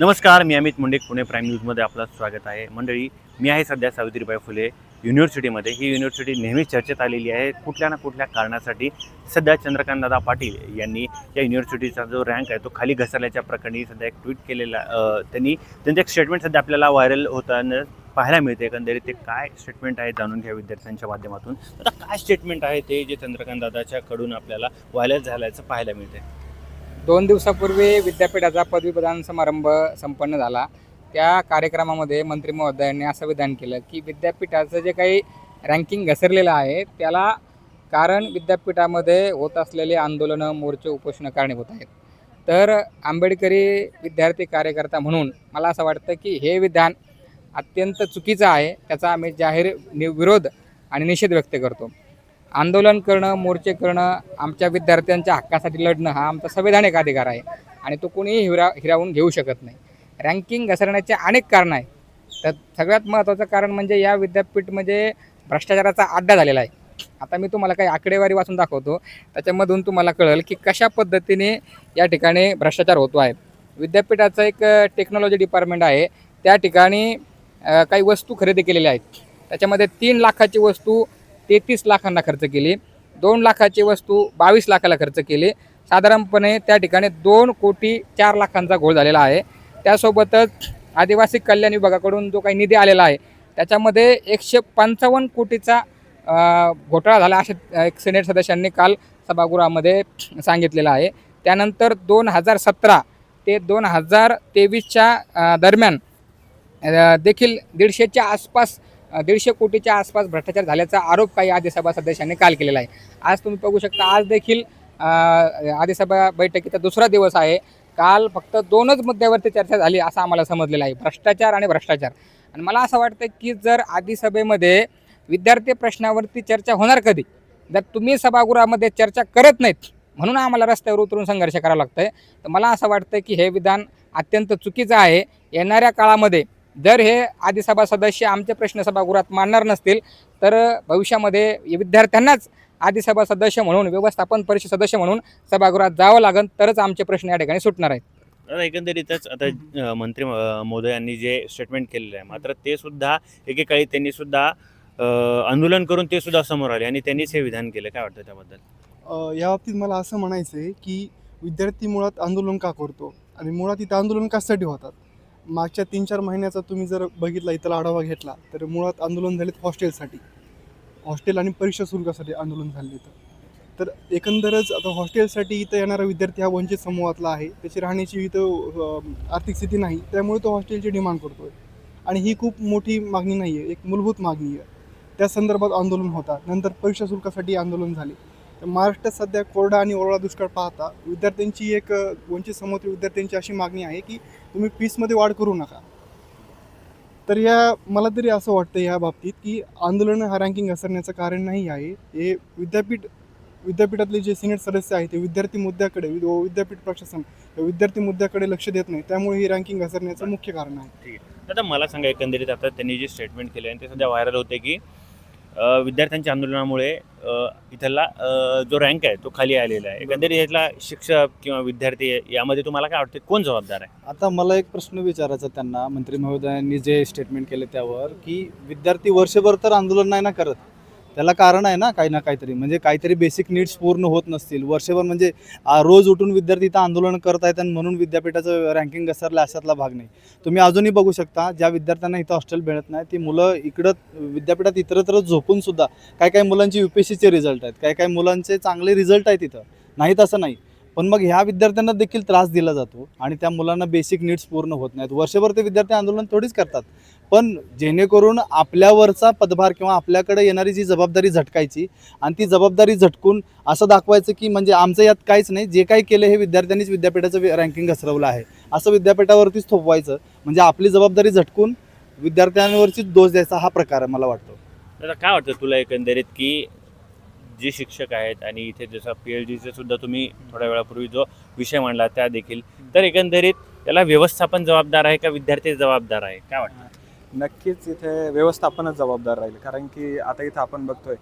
नमस्कार मी अमित मुंडे पुणे प्राईम न्यूजमध्ये आपलं स्वागत आहे. मंडळी मी आहे सध्या सावित्रीबाई फुले युनिव्हर्सिटीमध्ये. ही युनिव्हर्सिटी नेहमीच चर्चेत आलेली आहे. कुठल्या ना कुठल्या कारणासाठी सध्या चंद्रकांतदादा पाटील यांनी या युनिव्हर्सिटीचा जो रँक आहे तो खाली घसरल्याच्या प्रकरणी सध्या एक ट्विट केलेला त्यांनी त्यांचं एक स्टेटमेंट सध्या आपल्याला व्हायरल होताना पाहायला मिळते. एकंदरीत ते काय स्टेटमेंट आहे जाणून घ्या विद्यार्थ्यांच्या माध्यमातून. आता काय स्टेटमेंट आहे ते जे चंद्रकांत दादाच्याकडून आपल्याला व्हायरल झाल्याचं पाहायला मिळते दोन दिवसापूर्वी विद्यापीठाचा पदवी प्रदान समारंभ संपन्न झाला. त्या कार्यक्रमामध्ये मंत्री महोदयांनी असं विधान केलं की विद्यापीठाचं जे काही रँकिंग घसरलेलं आहे त्याला कारण विद्यापीठामध्ये होत असलेले आंदोलनं मोर्चे उपोषणं कारणीभूत आहेत. तर आंबेडकरी विद्यार्थी कार्यकर्ता म्हणून मला असं वाटतं की हे विधान अत्यंत चुकीचं आहे त्याचा आम्ही जाहीर नि विरोध आणि निषेध व्यक्त करतो. आंदोलन करणं मोर्चे करणं आमच्या विद्यार्थ्यांच्या हक्कासाठी लढणं हा आमचा संवैधानिक अधिकार आहे आणि तो कोणीही हिरा हिरावून घेऊ शकत नाही. रँकिंग घसरण्याचे अनेक कारणं आहेत. तर सगळ्यात महत्त्वाचं कारण म्हणजे या विद्यापीठ म्हणजे भ्रष्टाचाराचा अड्डा झालेला आहे. आता मी तुम्हाला काही आकडेवारी वाचून दाखवतो. त्याच्यामधून तुम्हाला कळेल की कशा पद्धतीने या ठिकाणी भ्रष्टाचार होतो आहे. विद्यापीठाचं एक टेक्नॉलॉजी डिपार्टमेंट आहे. त्या ठिकाणी काही वस्तू खरेदी केलेल्या आहेत. त्याच्यामध्ये तीन लाखाची वस्तू तेहतीस लाखांना खर्च केली. दोन लाखाची वस्तू बावीस लाखाला खर्च केली. साधारणपणे त्या ठिकाणी दोन कोटी चार लाखांचा घोळ झालेला आहे. त्यासोबतच आदिवासी कल्याण विभागाकडून जो काही निधी आलेला आहे त्याच्यामध्ये एकशे पंचावन्न कोटीचा घोटाळा झाला असे एक सिनेट सदस्यांनी काल सभागृहामध्ये सांगितलेलं आहे. त्यानंतर दोन हजार सतरा ते दोन हजार तेवीसच्या दरम्यान देखील दीडशेच्या आसपास दीडशे कोटीच्या आसपास भ्रष्टाचार झाल्याचा आरोप काही आदिसभा सदस्यांनी काल केलेला आहे. आज तुम्ही बघू शकता आज देखील अ, आदिसभा बैठकीचा दुसरा दिवस आहे. काल फक्त दोनच मुद्द्यावरती चर्चा झाली असं आम्हाला समजलेलं आहे भ्रष्टाचार आणि भ्रष्टाचार. आणि मला असं वाटतं की जर आदिसभेमध्ये विद्यार्थी प्रश्नावरती चर्चा होणार कधी जर तुम्ही सभागृहामध्ये चर्चा करत नाहीत म्हणून आम्हाला रस्त्यावर उतरून संघर्ष करावा आहे तर मला असं वाटतं की हे विधान अत्यंत चुकीचं आहे. येणाऱ्या काळामध्ये जर हे आदिसभा सदस्य आमचे प्रश्न सभागृहात मांडणार नसतील तर भविष्यामध्ये विद्यार्थ्यांनाच आदिसभा सदस्य म्हणून व्यवस्थापन परिषद सदस्य म्हणून सभागृहात जावं लागेल तरच आमचे प्रश्न या ठिकाणी सुटणार आहेत. एकंदरीतच आता मंत्री अ, महोदयांनी जे स्टेटमेंट केलेलं आहे मात्र ते सुद्धा एकेकाळी त्यांनी सुद्धा आंदोलन करून ते सुद्धा समोर आले आणि त्यांनीच हे विधान केलं. काय वाटतं त्याबद्दल? या बाबतीत मला असं म्हणायचं आहे की विद्यार्थी मुळात आंदोलन का करतो? आणि मुळात इथं आंदोलन कशासाठी होतात? मागच्या तीन चार महिन्याचा तुम्ही जर बघितला इथला आढावा घेतला तर मुळात आंदोलन झालेत हॉस्टेलसाठी. हॉस्टेल आणि परीक्षा शुल्कासाठी आंदोलन झाले इथं. तर एकंदरच आता हॉस्टेलसाठी इथं येणारा विद्यार्थी हा वंचित समूहातला आहे. त्याची राहण्याची इथं आर्थिक स्थिती नाही. त्यामुळे तो हॉस्टेलची डिमांड करतोय. आणि ही खूप मोठी मागणी नाही आहे एक मूलभूत मागणी आहे. त्या संदर्भात आंदोलन होता नंतर परीक्षा शुल्कासाठी आंदोलन झाले. तर महाराष्ट्रात सध्या कोरडा आणि ओरडा दुष्काळ पाहता विद्यार्थ्यांची एक वंचित समोर विद्यार्थ्यांची अशी मागणी आहे की तुम्ही फीसमध्ये वाढ करू नका. तर या मला तरी असं वाटतं या बाबतीत की आंदोलन हा रँकिंग घसरण्याचं कारण नाही आहे. हे विद्यापीठ विद्यापीठातले जे सिनेट सदस्य आहेत ते विद्यार्थी मुद्द्याकडे व विद्यापीठ प्रशासन विद्यार्थी मुद्द्याकडे लक्ष देत नाही. त्यामुळे ही रँकिंग घसरण्याचं मुख्य कारण आहे. ठीक आहे. आता मला सांगा एकंदरीत आता त्यांनी जे स्टेटमेंट केले आणि ते सध्या व्हायरल होते की विद्यार्थ्यांच्या आंदोलनामुळे इथला जो रँक आहे तो खाली आलेला आहे. एकंदरीत यातला शिक्षक किंवा विद्यार्थी यामध्ये तुम्हाला काय वाटते कोण जबाबदार आहे? आता मला एक प्रश्न विचारायचा त्यांना. मंत्री महोदयांनी जे स्टेटमेंट केले त्यावर की विद्यार्थी वर्षभर तर आंदोलन नाही ना करत. त्याला कारण आहे ना काही ना काहीतरी. म्हणजे काहीतरी बेसिक नीड्स पूर्ण होत नसतील. वर्षभर म्हणजे रोज उठून विद्यार्थी इथं आंदोलन करत आहेत आणि म्हणून विद्यापीठाचं रँकिंग घसरलं अशातला भाग नाही. तुम्ही अजूनही बघू शकता ज्या विद्यार्थ्यांना इथं हॉस्टेल मिळत नाही ती मुलं इकडं विद्यापीठात इतरत्र झोपून सुद्धा काही काही मुलांचे यू पी एस सीचे रिझल्ट आहेत. काही काही मुलांचे चांगले रिझल्ट आहेत इथं. नाहीत असं नाही. पण मग ह्या विद्यार्थ्यांना देखील त्रास दिला जातो आणि त्या मुलांना बेसिक नीड्स पूर्ण होत नाहीत. वर्षभर ते विद्यार्थी आंदोलन थोडीच करतात. पण जेणेकरून आपल्यावरचा पदभार किंवा आपल्याकडे येणारी जी जबाबदारी झटकायची आणि ती जबाबदारी झटकून असं दाखवायचं की म्हणजे आमचं यात काहीच नाही जे काही केलं हे विद्यार्थ्यांनीच विद्यापीठाचं रँकिंग घसरवलं आहे. असं विद्यापीठावरतीच थोपवायचं. म्हणजे आपली जबाबदारी झटकून विद्यार्थ्यांवरचीच दोष द्यायचा हा प्रकार आहे मला वाटतो. काय वाटतं तुला एकंदरीत की जे शिक्षक आहेत आणि इथे जसं पी एच डीचे सुद्धा तुम्ही थोड्या वेळापूर्वी जो विषय मांडला त्या देखील तर एकंदरीत त्याला व्यवस्थापन जबाबदार आहे का विद्यार्थी जबाबदार आहे? काय वाटतं? नक्कीच इथे व्यवस्थापनच जबाबदार राहील. कारण की आता इथं आपण बघतोय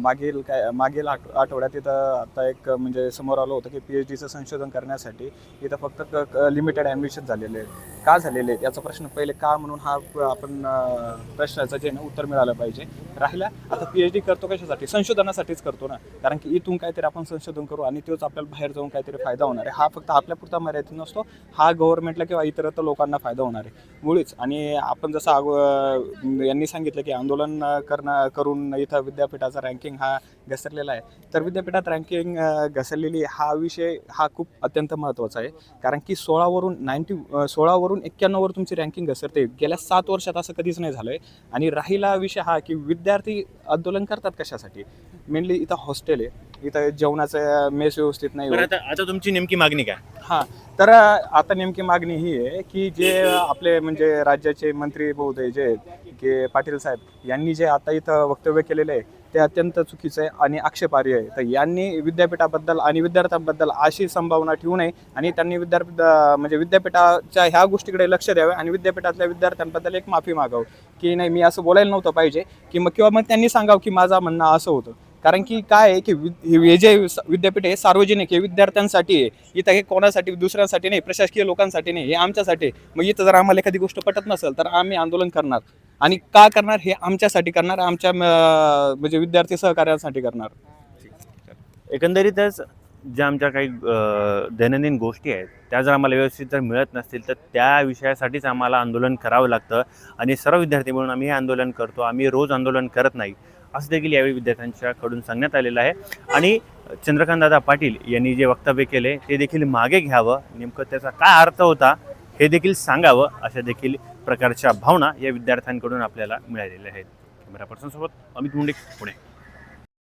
मागील काय मागील आठ आठवड्यात इथं आता एक म्हणजे समोर आलं होतं की पी एच डीचं संशोधन करण्यासाठी इथं फक्त लिमिटेड ॲडमिशन झालेले आहेत. का झालेले आहेत? याचा प्रश्न पहिले का म्हणून हा आपण प्रश्नाचं जे ना उत्तर मिळालं पाहिजे. राहिला आता पी एच डी करतो कशासाठी? संशोधनासाठीच करतो ना. कारण की इथून काहीतरी आपण संशोधन करू आणि तोच आपल्याला बाहेर जाऊन काहीतरी फायदा होणार आहे. हा फक्त आपल्यापुरता मर्यादित नसतो. हा गव्हर्नमेंटला किंवा इतरत्र लोकांना फायदा होणार आहे. मुळीच. आणि आपण जसं यांनी सांगितलं की आंदोलन करणं करून इथं विद्यापीठाचा रँकिंग हा घसरलेला आहे. तर विद्यापीठात रँकिंग घसरलेली हा विषय हा खूप अत्यंत महत्त्वाचा आहे. कारण की सोळावरून नाईन्टी सोळावरून एक्क्याण्णववर तुमची रँकिंग घसरते. गेल्या सात वर्षात असं कधीच नाही झालं आहे आणि राहिला विषय हा की विद्यार्थी आंदोलन करतात कशासाठी? मेनली इथं हॉस्टेल आहे. इथं जेवणाचं मेस व्यवस्थित नाही बरं होत. आता आता तुमची नेमकी मागणी काय? हां तर आता नेमकी मागणी ही आहे की जे आपले म्हणजे राज्याचे मंत्री महोदय जे आहेत की पाटील साहेब यांनी जे आता इथं वक्तव्य केलेलं आहे ते अत्यंत चुकीचं आहे आणि आक्षेपार्ह आहे. तर यांनी विद्यापीठाबद्दल आणि विद्यार्थ्यांबद्दल अशी संभावना ठेवू नये आणि त्यांनी विद्यापीठ म्हणजे विद्यापीठाच्या ह्या गोष्टीकडे लक्ष द्यावे आणि विद्यापीठातल्या विद्यार्थ्यांबद्दल एक माफी मागावं. की नाही मी असं बोलायला नव्हतं पाहिजे की मग किंवा मग त्यांनी सांगावं की माझा म्हणणं असं होतं. कारण की काय आहे की वि- हे जे विद्यापीठ आहे सार्वजनिक हे विद्यार्थ्यांसाठी आहे. इथं हे कोणासाठी दुसऱ्यांसाठी नाही प्रशासकीय लोकांसाठी नाही हे आमच्यासाठी आहे. मग इथं जर आम्हाला एखादी गोष्ट पटत नसेल तर आम्ही आंदोलन करणार. आणि का करणार? हे आमच्यासाठी करणार आमच्या म्हणजे विद्यार्थी सहकार्यांसाठी करणार. एकंदरीतच ज्या आमच्या काही दैनंदिन गोष्टी आहेत त्या जर आम्हाला व्यवस्थित जर मिळत नसतील तर त्या विषयासाठीच आम्हाला आंदोलन करावं लागतं. आणि सर्व विद्यार्थी म्हणून आम्ही हे आंदोलन करतो. आम्ही रोज आंदोलन करत नाही. असं देखील यावेळी विद्यार्थ्यांच्याकडून सांगण्यात आलेलं आहे. आणि चंद्रकांतदादा पाटील यांनी जे वक्तव्य केले ते देखील मागे घ्यावं. नेमकं त्याचा काय अर्थ होता हे देखील सांगावं अशा देखील प्रकारच्या भावना या विद्यार्थ्यांकडून आपल्याला मिळालेल्या आहेत. कॅमेरा पर्सनसोबत अमित मुंडे पुणे.